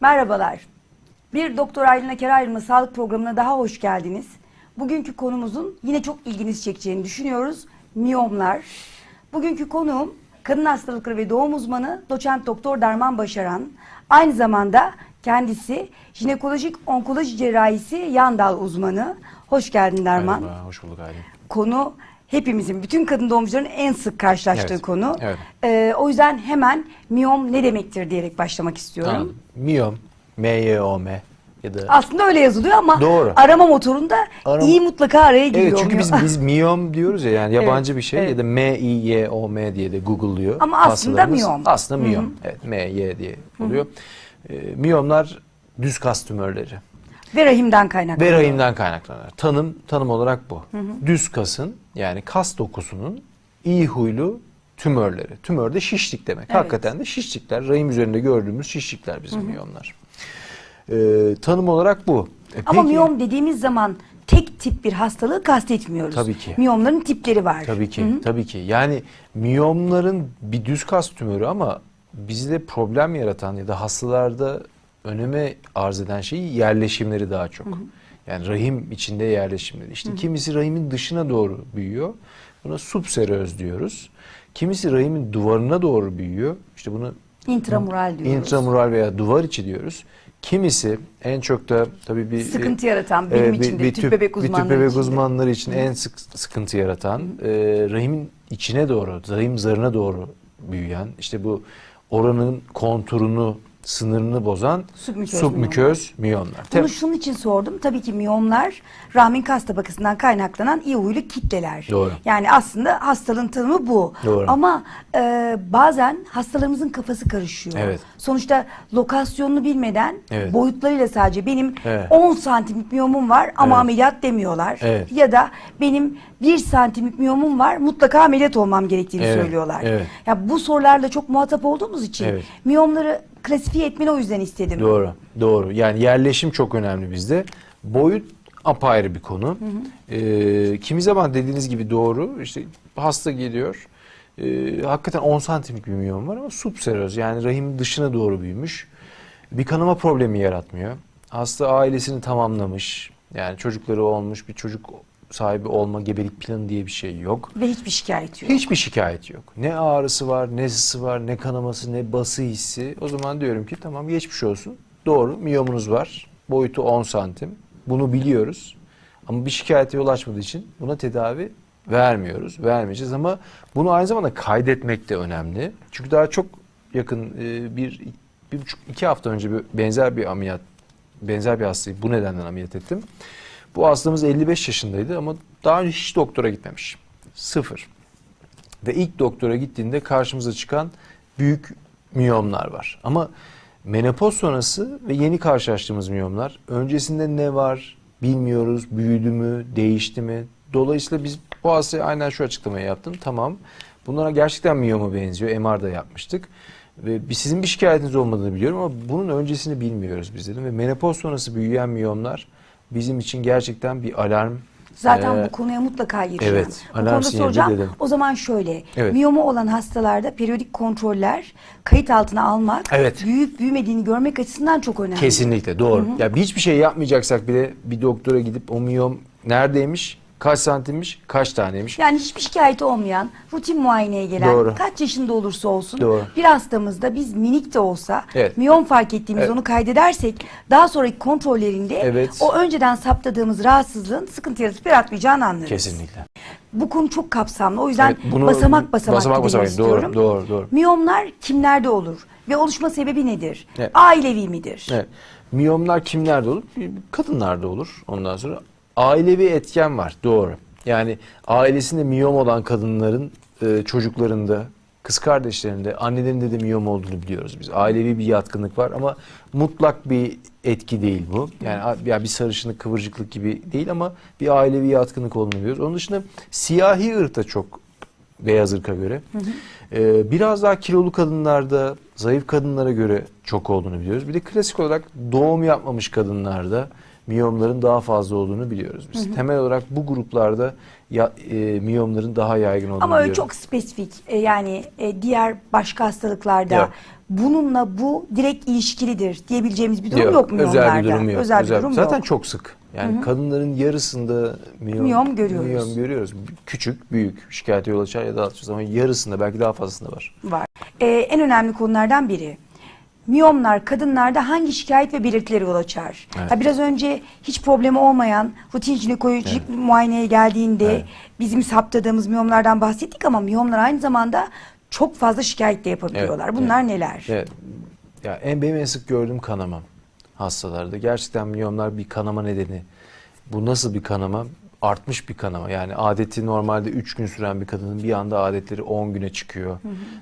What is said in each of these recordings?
Merhabalar. Bir Doktor Aylin Aker Ayrılma Sağlık Programı'na daha hoş geldiniz. Bugünkü konumuzun yine çok ilginizi çekeceğini düşünüyoruz. Miyomlar. Bugünkü konuğum kadın hastalıkları ve doğum uzmanı doçent doktor Derman Başaran. Aynı zamanda kendisi jinekolojik onkoloji cerrahisi yan dal uzmanı. Hoş geldin Derman. Merhaba, hoş bulduk Aylin. Konu hepimizin, bütün kadın doğumcuların en sık karşılaştığı Evet, konu. evet. Ee, o yüzden hemen miyom ne demektir diyerek başlamak istiyorum. Tamam. Miyom, M-Y-O-M ya da... Aslında öyle yazılıyor ama Doğru. arama motorunda Arama- iyi mutlaka araya giriyor. Evet çünkü biz biz miyom diyoruz ya yani yabancı bir şey evet. ya da M-I-Y-O-M diye de Google'lıyor. Ama aslında hastalarımız. miyom. Aslında miyom. Evet M-Y diye oluyor. Ee, miyomlar düz kas tümörleri. Ve rahimden kaynaklanıyor. Ve rahimden kaynaklanır. Tanım tanım olarak bu. Düz kasın yani kas dokusunun iyi huylu tümörleri. Tümör de şişlik demek. Evet. Hakikaten de şişlikler. Rahim üzerinde gördüğümüz şişlikler bizim miyomlar. Ee, tanım olarak bu. E, Ama peki- miyom dediğimiz zaman tek tip bir hastalığı kastetmiyoruz. Tabii ki. Miyomların tipleri var. Tabii ki, tabii ki. Yani miyomların bir düz kas tümörü ama bizde problem yaratan ya da hastalarda öneme arz eden şey yerleşimleri daha çok. Yani rahim içinde yerleşimleri. İşte kimisi rahimin dışına doğru büyüyor. Buna subseröz diyoruz. Kimisi rahimin duvarına doğru büyüyor. İşte bunu İntramural diyoruz. intramural veya duvar içi diyoruz. Kimisi en çok da tabii bir Sıkıntı yaratan benim ee, bir- için de bir tüp bebek bir uzmanları tüp bebek uzmanları için en sık sıkıntı yaratan e, rahimin içine doğru, rahim zarına doğru büyüyen işte bu oranın konturunu, sınırını bozan Submuköz submuköz miyomlar. Bunu Tem- şunun için sordum. Tabii ki miyomlar rahmin kas tabakasından kaynaklanan iyi huylu kitleler. Doğru. Yani aslında hastalığın tanımı bu. Doğru. Ama e, bazen hastalarımızın kafası karışıyor. Evet. Sonuçta lokasyonunu bilmeden Evet. boyutlarıyla sadece benim Evet. 10 santimlik miyomum var ama Evet. ameliyat demiyorlar. Evet. Ya da benim 1 santimlik miyomum var mutlaka ameliyat olmam gerektiğini Evet. söylüyorlar. Evet. Ya bu sorularla çok muhatap olduğumuz için Evet. miyomları klasifiye etmeni o yüzden istedim. Doğru, doğru. Yani yerleşim çok önemli bizde. Boyut apayrı bir konu. Ee, kimi zaman dediğiniz gibi doğru. İşte hasta geliyor. Ee, hakikaten 10 santimlik bir miyom var ama subseröz yani rahim dışına doğru büyümüş. Bir kanama problemi yaratmıyor. Hasta ailesini tamamlamış. Yani çocukları olmuş bir çocuk sahibi olma gebelik planı diye bir şey yok. Ve hiçbir şikayet yok. Hiçbir şikayet yok. Ne ağrısı var, ne sızısı var, ne kanaması, ne bası hissi. O zaman diyorum ki tamam geçmiş olsun. Doğru miyomunuz var. Boyutu 10 santim. Bunu biliyoruz. Ama bir şikayete yol açmadığı için buna tedavi vermiyoruz. Vermeyeceğiz ama bunu aynı zamanda kaydetmek de önemli. Çünkü daha çok yakın e, bir, bir buçuk, iki hafta önce bir benzer bir ameliyat, benzer bir hastayı bu nedenden ameliyat ettim. Bu hastamız 55 yaşındaydı ama daha önce hiç doktora gitmemiş. Sıfır. Ve ilk doktora gittiğinde karşımıza çıkan büyük miyomlar var. Ama menopoz sonrası ve yeni karşılaştığımız miyomlar öncesinde ne var bilmiyoruz, büyüdü mü, değişti mi? Dolayısıyla biz bu hastaya aynen şu açıklamayı yaptım. Tamam bunlara gerçekten miyoma benziyor. MR'da yapmıştık. Ve sizin bir şikayetiniz olmadığını biliyorum ama bunun öncesini bilmiyoruz biz dedim. Ve menopoz sonrası büyüyen miyomlar bizim için gerçekten bir alarm. Zaten Ee, bu konuya mutlaka gireceğim. evet, bu alarm konuda soracağım. dedim. O zaman şöyle. Evet. Miyomu olan hastalarda periyodik kontroller kayıt altına almak, Evet. büyüyüp büyümediğini görmek açısından çok önemli. Kesinlikle doğru. Ya hiçbir şey yapmayacaksak bile bir doktora gidip o miyom neredeymiş, kaç santimmiş, kaç taneymiş. Yani hiçbir şikayeti olmayan, rutin muayeneye gelen, Doğru. kaç yaşında olursa olsun Doğru. bir hastamızda biz minik de olsa Evet. miyom fark ettiğimiz Evet. onu kaydedersek daha sonraki kontrollerinde Evet. o önceden saptadığımız rahatsızlığın sıkıntı yaratıp yaratmayacağını anlarız. Kesinlikle. Bu konu çok kapsamlı. O yüzden Evet, bunu- basamak basamak, basamak basamak, istiyorum. doğru, doğru, doğru. Miyomlar kimlerde olur ve oluşma sebebi nedir? Evet. Ailevi midir? Evet. Miyomlar kimlerde olur? Kadınlarda olur. Ondan sonra ailevi etken var. Doğru. Yani ailesinde miyom olan kadınların e, çocuklarında, kız kardeşlerinde, annelerinde de miyom olduğunu biliyoruz biz. Ailevi bir yatkınlık var ama mutlak bir etki değil bu. Yani ya bir sarışınlık, kıvırcıklık gibi değil ama bir ailevi yatkınlık olduğunu biliyoruz. Onun dışında siyahi ırkta çok beyaz ırka göre. Ee, biraz daha kilolu kadınlarda, zayıf kadınlara göre çok olduğunu biliyoruz. Bir de klasik olarak doğum yapmamış kadınlarda miyomların daha fazla olduğunu biliyoruz biz. Temel olarak bu gruplarda ya, e, miyomların daha yaygın olduğunu Ama biliyoruz. çok spesifik e, yani e, diğer başka hastalıklarda Yok. bununla bu direkt ilişkilidir diyebileceğimiz bir durum yok, miyomlarda. Özel bir durum yok. Özel bir durum Zaten yok. çok sık. Yani kadınların yarısında miyom, Miyom görüyoruz. miyom görüyoruz. Küçük, büyük şikayete yol açar ya da açmaz ama yarısında belki daha fazlasında var. var. Ee, en önemli konulardan biri. Miyomlar kadınlarda hangi şikayet ve belirtileri yol açar? Evet. Ha, biraz önce hiç problemi olmayan rutin jinekolojik muayeneye geldiğinde Evet. bizim saptadığımız miyomlardan bahsettik ama miyomlar aynı zamanda çok fazla şikayet de yapabiliyorlar. Evet, Bunlar neler? Evet. Ya en benim en sık gördüğüm kanama hastalarda. Gerçekten miyomlar bir kanama nedeni. Bu nasıl bir kanama? Artmış bir kanama. Yani adeti normalde 3 gün süren bir kadının bir anda adetleri 10 güne çıkıyor.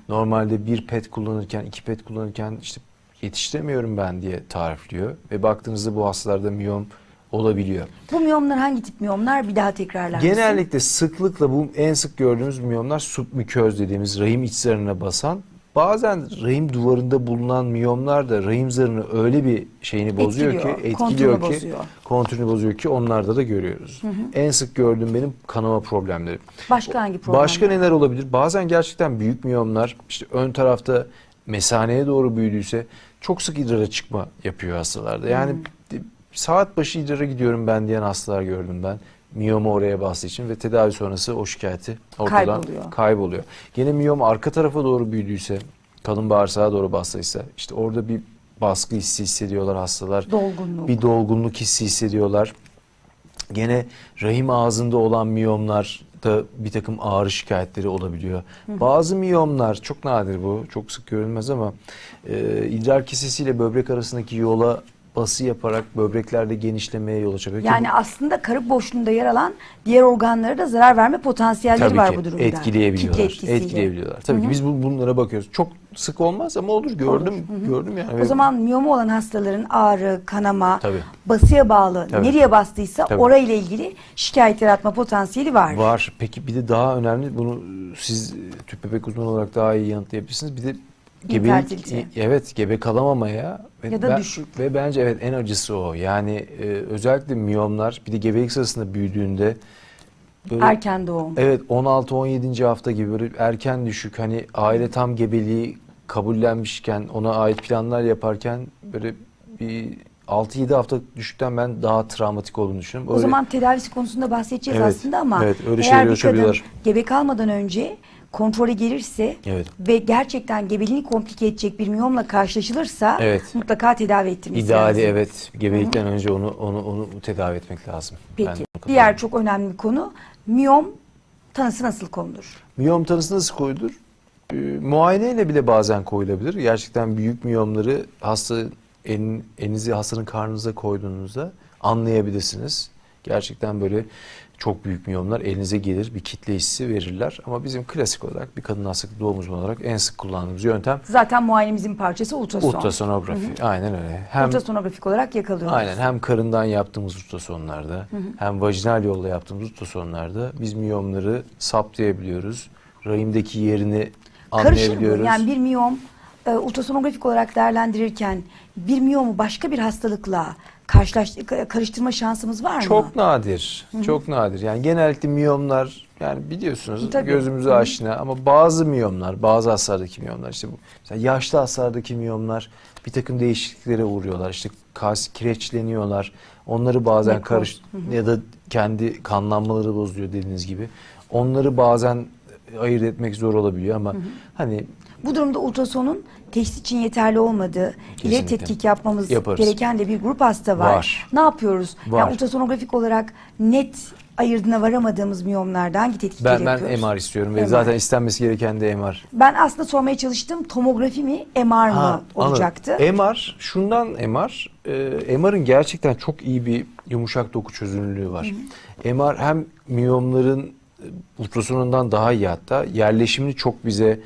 Normalde bir pet kullanırken, iki pet kullanırken işte yetiştiremiyorum ben diye tarifliyor. Ve baktığınızda bu hastalarda miyom olabiliyor. Bu miyomlar hangi tip miyomlar? Bir daha tekrarlar mısın? Genellikle sıklıkla bu en sık gördüğümüz miyomlar submüköz dediğimiz rahim iç zarına basan. Bazen rahim duvarında bulunan miyomlar da rahim zarını öyle bir şeyini bozuyor Etkiliyor, ki, etkiliyor ki, bozuyor. kontürünü bozuyor ki onlarda da görüyoruz. En sık gördüğüm benim kanama problemleri. Başka hangi problemler? Başka neler olabilir? Bazen gerçekten büyük miyomlar işte ön tarafta mesaneye doğru büyüdüyse çok sık idrara çıkma yapıyor hastalarda. Yani saat başı idrara gidiyorum ben diyen hastalar gördüm ben. Miyomu oraya bastığı için ve tedavi sonrası o şikayeti ortadan Kayboluyor. kayboluyor. Gene miyom arka tarafa doğru büyüdüyse, kalın bağırsağa doğru bastıysa işte orada bir baskı hissi hissediyorlar hastalar. Dolgunluk. Bir dolgunluk hissi hissediyorlar. Gene rahim ağzında olan miyomlar da bir takım ağrı şikayetleri olabiliyor. Bazı miyomlar çok nadir bu, çok sık görülmez ama e, idrar kesesiyle böbrek arasındaki yola bası yaparak böbreklerde genişlemeye yol açabiliyor. Ki Yani aslında karık boşluğunda yer alan diğer organlara da zarar verme potansiyelleri Tabii var ki bu durumda. etkileyebiliyorlar. Etkileyebiliyorlar. Tabii ki biz bu, bunlara bakıyoruz. Çok sık olmaz ama olur. Gördüm, gördüm yani. O zaman miyomu olan hastaların ağrı, kanama, Tabii. basıya bağlı Tabii. nereye bastıysa Tabii. orayla ilgili şikayet yaratma potansiyeli var. Var. Peki bir de daha önemli bunu siz tüp bebek uzmanı olarak daha iyi yanıtlayabilirsiniz. Bir de gebelik İnfertilite. evet gebe kalamamaya ve Ya da ben- düşük. ve bence evet en acısı o. Yani e, özellikle miyomlar bir de gebelik sırasında büyüdüğünde böyle Erken doğum. Evet 16-17. hafta gibi böyle erken düşük hani aile tam gebeliği kabullenmişken ona ait planlar yaparken böyle bir 6-7 hafta düşükten ben daha travmatik olduğunu düşünüyorum. O Öyle- zaman tedavisi konusunda bahsedeceğiz Evet, aslında ama evet, öyle eğer bir kadın gebe kalmadan önce kontrole gelirse Evet. ve gerçekten gebeliğini komplike edecek bir miyomla karşılaşılırsa Evet. mutlaka tedavi ettirmesi İdeali lazım. evet gebelikten önce onu onu onu tedavi etmek lazım. Ben Peki. ona Diğer çok önemli bir konu miyom tanısı nasıl konulur? Miyom tanısı nasıl koyulur? Ee, muayeneyle bile bazen koyulabilir. Gerçekten büyük miyomları hasta elin, elinizi hastanın karnınıza koyduğunuzda anlayabilirsiniz. Gerçekten böyle çok büyük miyomlar elinize gelir bir kitle hissi verirler. Ama bizim klasik olarak bir kadın hastalık doğum uzmanı olarak en sık kullandığımız yöntem Zaten muayenemizin parçası ultrason. ultrasonografi. Aynen öyle. Hem Ultrasonografik olarak yakalıyoruz. Aynen hem karından yaptığımız ultrasonlarda hem vajinal yolla yaptığımız ultrasonlarda biz miyomları saptayabiliyoruz. Rahimdeki yerini Karışır mı? anlayabiliyoruz. Yani bir miyom e, ultrasonografik olarak değerlendirirken bir miyomu başka bir hastalıkla karşılaş karıştırma şansımız var mı? Çok nadir. Çok nadir. Yani genellikle miyomlar yani biliyorsunuz Tabii. gözümüze aşina ama bazı miyomlar, bazı hastalardaki miyomlar işte bu mesela yaşlı hastalardaki miyomlar bir takım değişikliklere uğruyorlar. İşte kas kireçleniyorlar. Onları bazen Nekroz. karış ya da kendi kanlanmaları bozuyor dediğiniz gibi. Onları bazen ayırt etmek zor olabiliyor ama hani Bu durumda ultrasonun teşhis için yeterli olmadığı, ileri tetkik yapmamız Yaparız. gereken de bir grup hasta var. Var. Ne yapıyoruz? Var. Yani ultrasonografik olarak net ayırdına varamadığımız miyomlarda hangi tetkikleri ben yapıyoruz? ben MR istiyorum ve MR. zaten istenmesi gereken de MR. Ben aslında sormaya çalıştım tomografi mi MR mı Ha, olacaktı? anladım. MR, şundan MR, e, MR'ın gerçekten çok iyi bir yumuşak doku çözünürlüğü var. MR hem miyomların e, ultrasonundan daha iyi hatta yerleşimini çok bize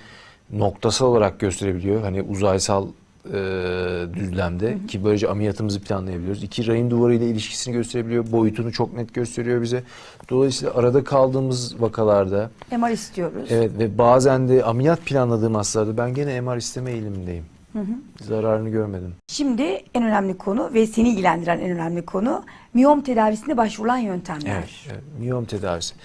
noktasal olarak gösterebiliyor. Hani uzaysal e, düzlemde ki böylece ameliyatımızı planlayabiliyoruz. İki rahim duvarı ile ilişkisini gösterebiliyor. Boyutunu çok net gösteriyor bize. Dolayısıyla arada kaldığımız vakalarda MR istiyoruz. Evet ve bazen de ameliyat planladığım hastalarda ben gene MR isteme eğilimindeyim. Zararını görmedim. Şimdi en önemli konu ve seni ilgilendiren en önemli konu miyom tedavisine başvurulan yöntemler. Evet, evet. Miyom tedavisi.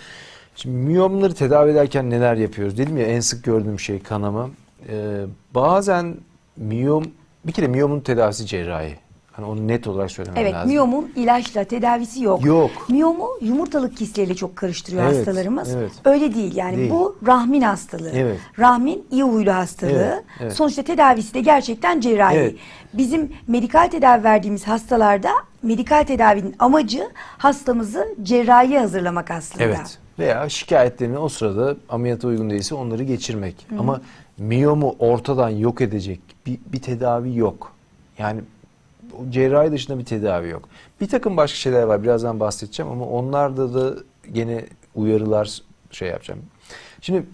Şimdi miyomları tedavi ederken neler yapıyoruz? Dedim ya en sık gördüğüm şey kanama. Ee, bazen miyom, bir kere miyomun tedavisi cerrahi. Hani onu net olarak söylemem Evet, lazım. miyomun ilaçla tedavisi yok. Yok. Miyomu yumurtalık kistleriyle çok karıştırıyor Evet, hastalarımız. evet. Öyle değil yani Değil. bu rahmin hastalığı. Evet. Rahmin iyi huylu hastalığı. Evet, evet. Sonuçta tedavisi de gerçekten cerrahi. Evet. Bizim medikal tedavi verdiğimiz hastalarda medikal tedavinin amacı hastamızı cerrahiye hazırlamak aslında. Evet. Veya şikayetlerini o sırada ameliyata uygun değilse onları geçirmek. Ama miyomu ortadan yok edecek bir, bir tedavi yok. Yani cerrahi dışında bir tedavi yok. Bir takım başka şeyler var. Birazdan bahsedeceğim ama onlarda da gene uyarılar şey yapacağım. Şimdi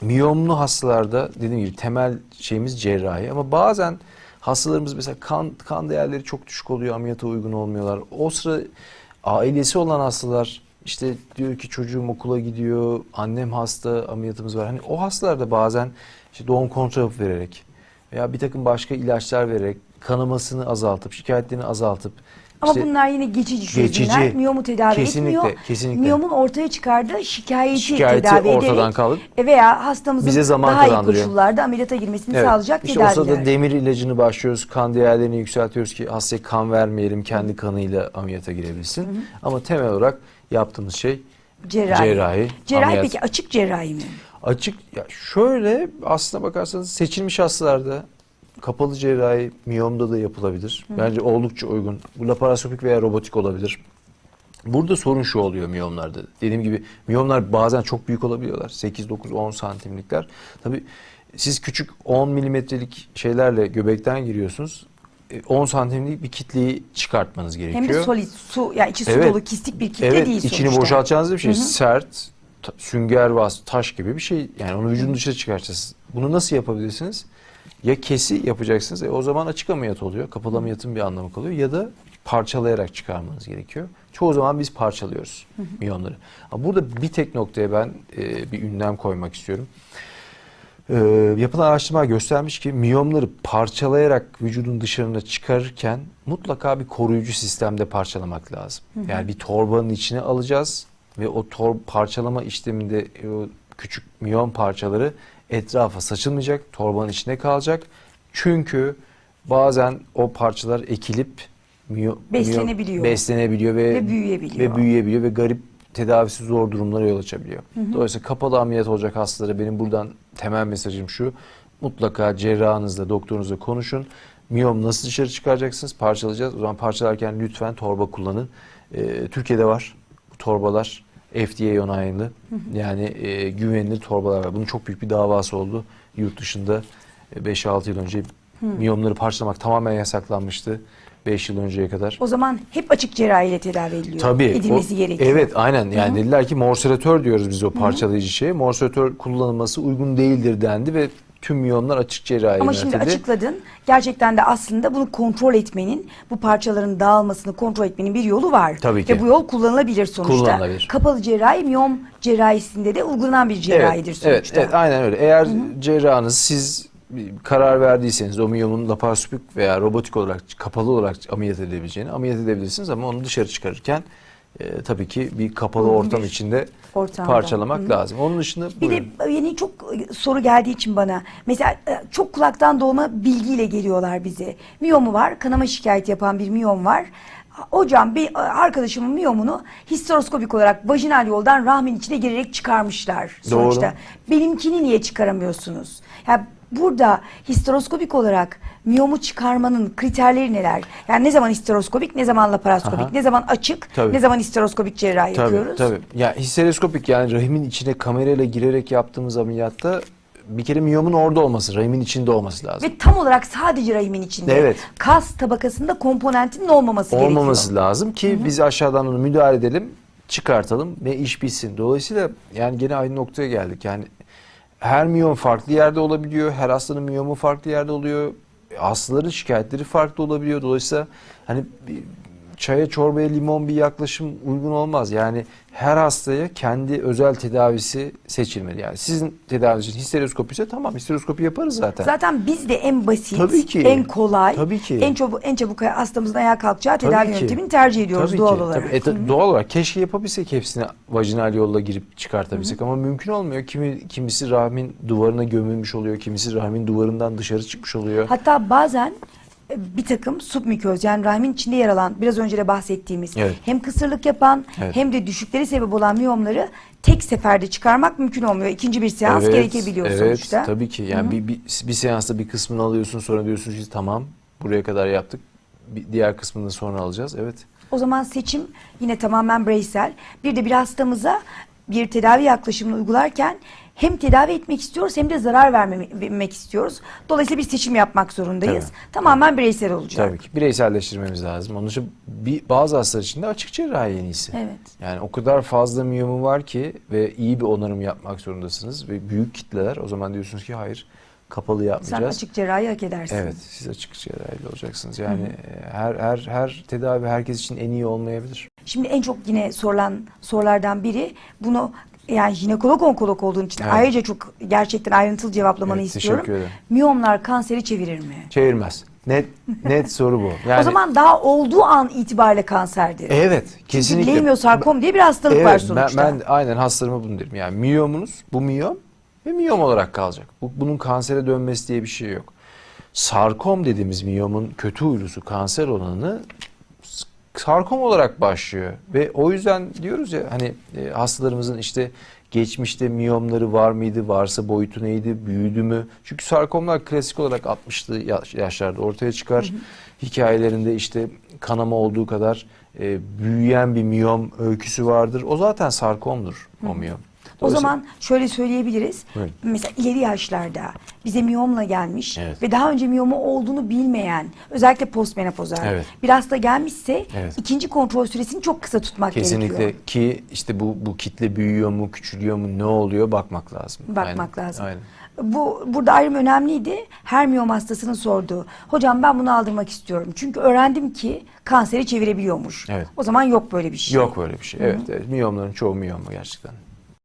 miyomlu hastalarda dediğim gibi temel şeyimiz cerrahi ama bazen hastalarımız mesela kan kan değerleri çok düşük oluyor ameliyata uygun olmuyorlar. O sıra ailesi olan hastalar işte diyor ki çocuğum okula gidiyor, annem hasta, ameliyatımız var. Hani o hastalarda bazen işte doğum kontrol vererek veya bir takım başka ilaçlar vererek kanamasını azaltıp, şikayetlerini azaltıp Ama işte bunlar yine geçici çözümler. Geçici. Miyomu tedavi Kesinlikle, etmiyor. kesinlikle. Miyomun ortaya çıkardığı şikayeti, Şikayeti tedavi ortadan kalıp e, veya hastamızın bize zaman daha iyi koşullarda ameliyata girmesini Evet. sağlayacak İşte o tedaviler. sırada demir ilacını başlıyoruz. Kan değerlerini yükseltiyoruz ki hastaya kan vermeyelim. Kendi kanıyla ameliyata girebilsin. Ama temel olarak yaptığımız şey cerrahi. cerrahi, Cerrahi ameliyat. peki açık cerrahi mi? açık. Ya şöyle aslına bakarsanız seçilmiş hastalarda kapalı cerrahi miyomda da yapılabilir. Bence oldukça uygun. Bu laparoskopik veya robotik olabilir. Burada sorun şu oluyor miyomlarda. Dediğim gibi miyomlar bazen çok büyük olabiliyorlar. 8, 9, 10 santimlikler. Tabii siz küçük 10 milimetrelik şeylerle göbekten giriyorsunuz. E, 10 santimlik bir kitleyi çıkartmanız gerekiyor. Hem de solid su yani içi su Evet. dolu kistik bir kitle evet, değil içini sonuçta. boşaltacağınız bir şey. Sert, ta- sünger vas, taş gibi bir şey. Yani onu vücudun dışına çıkartacaksınız. Bunu nasıl yapabilirsiniz? Ya kesi yapacaksınız. E, o zaman açık ameliyat oluyor. Kapalı ameliyatın bir anlamı kalıyor. Ya da parçalayarak çıkarmanız gerekiyor. Çoğu zaman biz parçalıyoruz miyomları. Ama burada bir tek noktaya ben e, bir ünlem koymak istiyorum. Ee, yapılan araştırma göstermiş ki miyomları parçalayarak vücudun dışarına çıkarırken mutlaka bir koruyucu sistemde parçalamak lazım. Yani bir torbanın içine alacağız ve o tor parçalama işleminde e, o küçük miyom parçaları etrafa saçılmayacak, torbanın içine kalacak. Çünkü bazen o parçalar ekilip miyo- Beslenebiliyor. beslenebiliyor ve, Ve büyüyebiliyor. ve büyüyebiliyor ve garip tedavisi zor durumlara yol açabiliyor. Dolayısıyla kapalı ameliyat olacak hastalara benim buradan temel mesajım şu. Mutlaka cerrahınızla, doktorunuzla konuşun. Miyom nasıl dışarı çıkaracaksınız? Parçalayacağız. O zaman parçalarken lütfen torba kullanın. Ee, Türkiye'de var bu torbalar. FDA onaylı. Yani e, güvenilir torbalar var. Bunun çok büyük bir davası oldu. Yurt dışında e, 5-6 yıl önce miyomları parçalamak tamamen yasaklanmıştı. 5 yıl önceye kadar. O zaman hep açık cerrahiyle tedavi ediliyor. Tabii. Edilmesi o- gerekiyor. Evet aynen yani dediler ki morseratör diyoruz biz o parçalayıcı şeye. Morseratör kullanılması uygun değildir dendi ve tüm miyomlar açık cerrahi Ama şimdi açıkladın. Gerçekten de aslında bunu kontrol etmenin, bu parçaların dağılmasını kontrol etmenin bir yolu var. Tabii ki. Ve bu yol kullanılabilir sonuçta. Kullanılabilir. Kapalı cerrahi miyom cerrahisinde de uygulanan bir cerrahidir evet, sonuçta. Evet, evet aynen öyle. Eğer cerrahınız siz karar verdiyseniz o miyomun laparoskopik veya robotik olarak kapalı olarak ameliyat edebileceğini ameliyat edebilirsiniz ama onu dışarı çıkarırken e, tabii ki bir kapalı ortam bir içinde ortamda. parçalamak lazım. Onun dışında Bir buyurun. de yeni çok soru geldiği için bana mesela e, çok kulaktan dolma bilgiyle geliyorlar bize. Miyomu var, kanama şikayeti yapan bir miyom var. Hocam bir arkadaşımın miyomunu histeroskopik olarak vajinal yoldan rahmin içine girerek çıkarmışlar sonuçta. Doğru. Benimkini niye çıkaramıyorsunuz? Ya burada histeroskopik olarak miyomu çıkarmanın kriterleri neler? Yani ne zaman histeroskopik, ne zaman laparoskopik, Aha. ne zaman açık, Tabii. ne zaman histeroskopik cerrahi Tabii yapıyoruz? tabii. Ya histeroskopik yani rahimin içine kamerayla girerek yaptığımız ameliyatta bir kere miyomun orada olması, rahimin içinde olması lazım. Ve tam olarak sadece rahimin içinde. Evet. Kas tabakasında komponentinin olmaması olmaması gerekiyor. lazım ki biz aşağıdan onu müdahale edelim, çıkartalım ve iş bitsin. Dolayısıyla yani gene aynı noktaya geldik. Yani her miyom farklı yerde olabiliyor. Her hastanın miyomu farklı yerde oluyor. Hastaların şikayetleri farklı olabiliyor. Dolayısıyla hani çaya çorbaya limon bir yaklaşım uygun olmaz. Yani her hastaya kendi özel tedavisi seçilmeli. Yani sizin tedaviniz için histeroskopi ise tamam histeroskopi yaparız zaten. Zaten biz de en basit, Tabii ki. en kolay, Tabii ki. en çabuk en çabuk hastamızın ayağa kalkacağı Tabii tedavi ki. yöntemini tercih ediyoruz Tabii doğal ki. olarak. Tabii, e, ta- doğal olarak keşke yapabilsek hepsini vajinal yolla girip çıkartabilsek ama mümkün olmuyor. Kimi kimisi rahmin duvarına gömülmüş oluyor, kimisi rahmin duvarından dışarı çıkmış oluyor. Hatta bazen e, bir takım submiköz yani rahmin içinde yer alan biraz önce de bahsettiğimiz Evet. hem kısırlık yapan Evet. hem de düşükleri sebep olan miyomları tek seferde çıkarmak mümkün olmuyor. İkinci bir seans gerekebiliyor evet, sonuçta. tabii ki. Yani bir, bir, bir seansta bir kısmını alıyorsun sonra diyorsun ki tamam buraya kadar yaptık. Bir, diğer kısmını sonra alacağız. Evet. O zaman seçim yine tamamen bireysel. Bir de bir hastamıza bir tedavi yaklaşımını uygularken hem tedavi etmek istiyoruz hem de zarar vermemek istiyoruz. Dolayısıyla bir seçim yapmak zorundayız. Tabii. Tamamen bireysel olacak. Tabii ki. Bireyselleştirmemiz lazım. Onun için bir, bazı hastalar için de açık cerrahi en iyisi. Evet. Yani o kadar fazla miyomu var ki ve iyi bir onarım yapmak zorundasınız ve büyük kitleler o zaman diyorsunuz ki hayır kapalı Sen yapmayacağız. açık cerrahi hak edersin. Evet, siz açık cerrahi olacaksınız. Yani e, her her her tedavi herkes için en iyi olmayabilir. Şimdi en çok yine sorulan sorulardan biri bunu yani jinekolog onkolog olduğun için Evet. ayrıca çok gerçekten ayrıntılı cevaplamanı Evet, istiyorum. teşekkür ederim. Miyomlar kanseri çevirir mi? Çevirmez. Net net soru bu. Yani o zaman daha olduğu an itibariyle kanserdir. evet, Çünkü kesinlikle. leiomyosarkom diye bir hastalık Evet, var ben, sonuçta. ben aynen hastalarıma bunu derim. Yani miyomunuz bu miyom ve miyom olarak kalacak. Bu, bunun kansere dönmesi diye bir şey yok. Sarkom dediğimiz miyomun kötü huylusu kanser olanı sarkom olarak başlıyor. Ve o yüzden diyoruz ya hani e, hastalarımızın işte geçmişte miyomları var mıydı varsa boyutu neydi büyüdü mü? Çünkü sarkomlar klasik olarak 60'lı yaş- yaşlarda ortaya çıkar. Hikayelerinde işte kanama olduğu kadar e, büyüyen bir miyom öyküsü vardır. O zaten sarkomdur o miyom. O Dolayısıyla- zaman şöyle söyleyebiliriz. Buyurun. Mesela ileri yaşlarda bize miyomla gelmiş Evet. ve daha önce miyomu olduğunu bilmeyen özellikle postmenopozal Evet. bir hasta gelmişse Evet. ikinci kontrol süresini çok kısa tutmak Kesinlikle gerekiyor. ki işte bu bu kitle büyüyor mu, küçülüyor mu, ne oluyor bakmak lazım. Bakmak Aynen, lazım. Aynen. Bu burada ayrım önemliydi. Her miyom hastasının sorduğu. Hocam ben bunu aldırmak istiyorum. Çünkü öğrendim ki kanseri çevirebiliyormuş. Evet. O zaman yok böyle bir şey. Yok böyle bir şey. Evet, evet. Miyomların çoğu miyom gerçekten.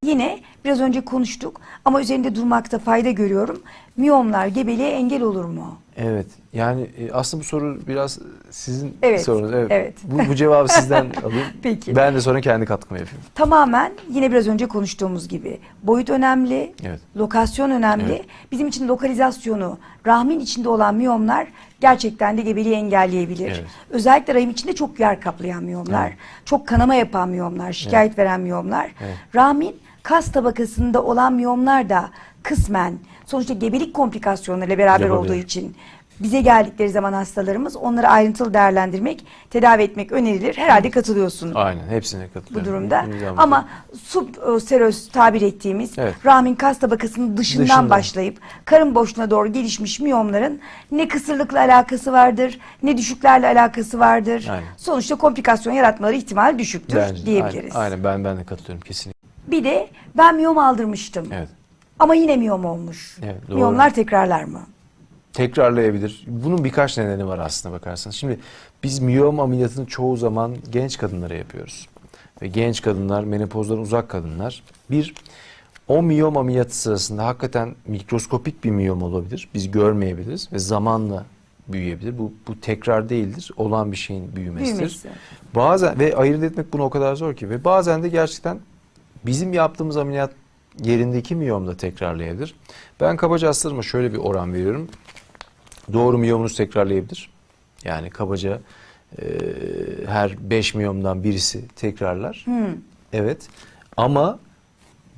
Yine biraz önce konuştuk ama üzerinde durmakta fayda görüyorum. Miyomlar gebeliğe engel olur mu? Evet. Yani e, aslında bu soru biraz sizin Evet, sorunuz. Evet. evet. Bu, bu cevabı sizden alayım. Peki. Ben de sonra kendi katkımı yapayım. Tamamen yine biraz önce konuştuğumuz gibi boyut önemli, Evet. lokasyon önemli. Evet. Bizim için lokalizasyonu, rahmin içinde olan miyomlar gerçekten de gebeliği engelleyebilir. Evet. Özellikle rahim içinde çok yer kaplayan miyomlar, Evet. çok kanama yapan miyomlar, şikayet veren miyomlar. Evet. Rahmin kas tabakasında olan miyomlar da kısmen sonuçta gebelik komplikasyonlarıyla beraber Yapabilir. olduğu için bize geldikleri zaman hastalarımız onları ayrıntılı değerlendirmek, tedavi etmek önerilir. Herhalde katılıyorsun Aynen. Hepsine katılıyorum. bu durumda. Nizam Ama subseroz tabir ettiğimiz Evet. rahmin kas tabakasının dışından, Dışından. başlayıp karın boşluğuna doğru gelişmiş miyomların ne kısırlıkla alakası vardır, ne düşüklerle alakası vardır. Aynen. Sonuçta komplikasyon yaratmaları ihtimali düşüktür Bence diyebiliriz. Aynen, aynen. Ben ben de katılıyorum kesinlikle. Bir de ben miyom aldırmıştım. Evet. Ama yine miyom olmuş. Evet, doğru. Miyomlar tekrarlar mı? tekrarlayabilir. Bunun birkaç nedeni var aslında bakarsanız. Şimdi biz miyom ameliyatını çoğu zaman genç kadınlara yapıyoruz. Ve genç kadınlar, menopozdan uzak kadınlar. Bir, o miyom ameliyatı sırasında hakikaten mikroskopik bir miyom olabilir. Biz görmeyebiliriz ve zamanla büyüyebilir. Bu, bu tekrar değildir. Olan bir şeyin büyümesidir. Büyümesi. Bazen ve ayırt etmek bunu o kadar zor ki ve bazen de gerçekten bizim yaptığımız ameliyat yerindeki miyom da tekrarlayabilir. Ben kabaca hastalarıma şöyle bir oran veriyorum. Doğru miyomunuz tekrarlayabilir. Yani kabaca e, her 5 miyomdan birisi tekrarlar. Hmm. Evet. Ama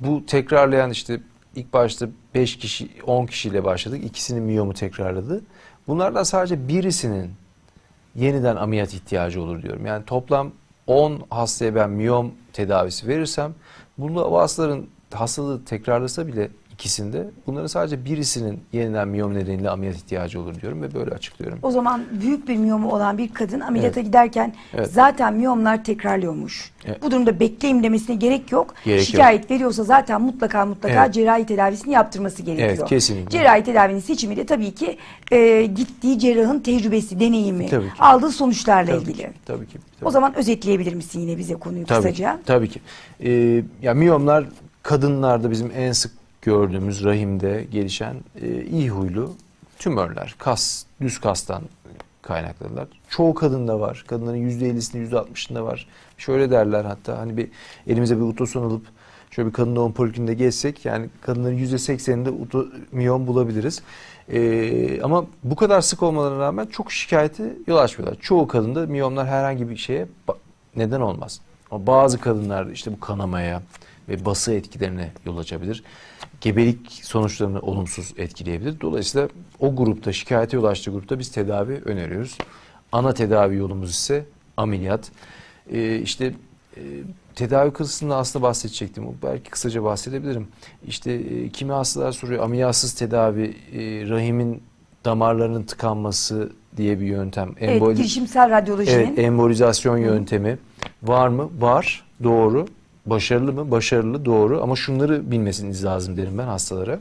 bu tekrarlayan işte ilk başta 5 kişi 10 kişiyle başladık. İkisinin miyomu tekrarladı. Bunlardan sadece birisinin yeniden ameliyat ihtiyacı olur diyorum. Yani toplam 10 hastaya ben miyom tedavisi verirsem bunda o hastaların hastalığı tekrarlasa bile ikisinde. Bunların sadece birisinin yeniden miyom nedeniyle ameliyat ihtiyacı olur diyorum ve böyle açıklıyorum. O zaman büyük bir miyomu olan bir kadın ameliyata giderken Evet. zaten miyomlar tekrarlıyormuş. Evet. Bu durumda bekleyin demesine gerek yok. Gerek yok. Şikayet veriyorsa zaten mutlaka mutlaka Evet. cerrahi tedavisini yaptırması gerekiyor. Evet, kesinlikle. Cerrahi tedavinin seçimi de tabii ki e, gittiği cerrahın tecrübesi, deneyimi, aldığı sonuçlarla Tabii ilgili. ki, tabii ki. O tabii. zaman özetleyebilir misin yine bize konuyu Tabii kısaca? Tabii ki. Ee, ya miyomlar kadınlarda bizim en sık gördüğümüz rahimde gelişen e, iyi huylu tümörler. Kas, düz kastan kaynaklılar. Çoğu kadında var. Kadınların %50'sinde %60'ında var. Şöyle derler hatta hani bir elimize bir ultrason alıp şöyle bir kadın doğum poliklininde gezsek yani kadınların %80'inde uto- miyom bulabiliriz. Ee, ama bu kadar sık olmalarına rağmen çok şikayeti yol açmıyorlar. Çoğu kadında miyomlar herhangi bir şeye neden olmaz. Ama bazı kadınlarda işte bu kanamaya ve bası etkilerine yol açabilir. Gebelik sonuçlarını olumsuz etkileyebilir. Dolayısıyla o grupta şikayete yol açtığı grupta biz tedavi öneriyoruz. Ana tedavi yolumuz ise ameliyat. Ee, işte e, tedavi kısmında aslında bahsedecektim. Belki kısaca bahsedebilirim. İşte e, kimi hastalar soruyor ameliyatsız tedavi e, rahimin damarlarının tıkanması diye bir yöntem. Evet, Emboli- girişimsel radyolojinin Evet, embolizasyon yöntemi var mı? Var, doğru. Başarılı mı? Başarılı, doğru. Ama şunları bilmesiniz lazım derim ben hastalara.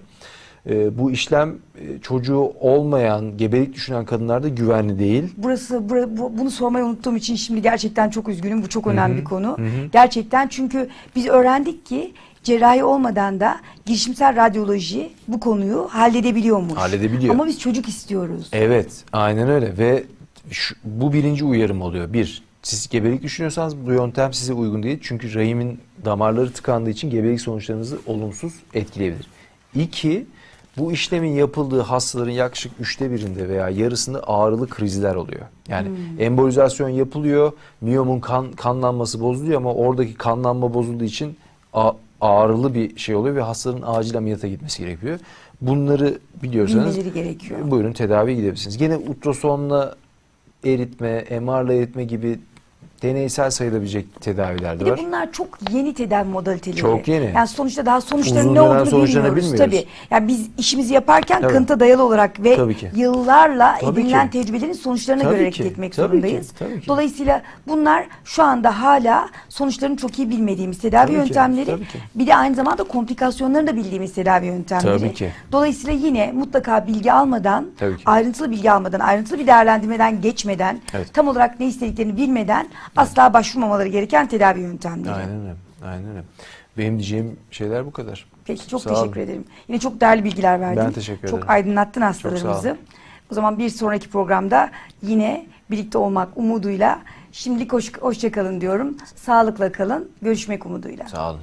Ee, bu işlem e, çocuğu olmayan, gebelik düşünen kadınlarda güvenli değil. Burası bura- bu- bunu sormayı unuttuğum için şimdi gerçekten çok üzgünüm. Bu çok önemli bir konu. hı hı. Gerçekten çünkü biz öğrendik ki cerrahi olmadan da girişimsel radyoloji bu konuyu halledebiliyormuş. Halledebiliyor. Ama biz çocuk istiyoruz. Evet, aynen öyle ve şu- bu birinci uyarım oluyor. Bir, siz gebelik düşünüyorsanız bu yöntem size uygun değil. Çünkü rahimin damarları tıkandığı için gebelik sonuçlarınızı olumsuz etkileyebilir. İki, bu işlemin yapıldığı hastaların yaklaşık üçte birinde veya yarısında ağrılı krizler oluyor. Yani embolizasyon yapılıyor, miyomun kan, kanlanması bozuluyor ama oradaki kanlanma bozulduğu için ağrılı bir şey oluyor ve hastanın acil ameliyata gitmesi gerekiyor. Bunları biliyorsanız Bilmeleri gerekiyor. buyurun tedaviye gidebilirsiniz. Gene ultrasonla eritme, MR'la eritme gibi deneysel sayılabilecek tedaviler de de var. bunlar çok yeni tedavi modaliteleri. Çok yeni. Yani sonuçta daha sonuçların ne olduğunu sonuçlarını bilmiyoruz. bilmiyoruz. Tabii. Yani biz işimizi yaparken Tabii. kanıta dayalı olarak ve Tabii ki. yıllarla Tabii edinilen ki. tecrübelerin sonuçlarına Tabii göre ki. hareket etmek Tabii ki. zorundayız. Tabii ki. Dolayısıyla bunlar şu anda hala sonuçlarını çok iyi bilmediğimiz tedavi Tabii ki. yöntemleri. Tabii ki. Bir de aynı zamanda komplikasyonlarını da bildiğimiz tedavi yöntemleri. Tabii ki. Dolayısıyla yine mutlaka bilgi almadan, ki. ayrıntılı bilgi almadan, ayrıntılı bir değerlendirmeden geçmeden, Evet. tam olarak ne istediklerini bilmeden asla başvurmamaları gereken tedavi yöntemleri. Aynen öyle. Aynen öyle. Benim diyeceğim şeyler bu kadar. Peki çok Sağ olun. teşekkür ederim. Yine çok değerli bilgiler verdin. Ben teşekkür Çok ederim. aydınlattın sağ hastalarımızı. olun. O zaman bir sonraki programda yine birlikte olmak umuduyla şimdilik hoş, hoşça kalın diyorum. Sağlıkla kalın. Görüşmek umuduyla. Sağ olun.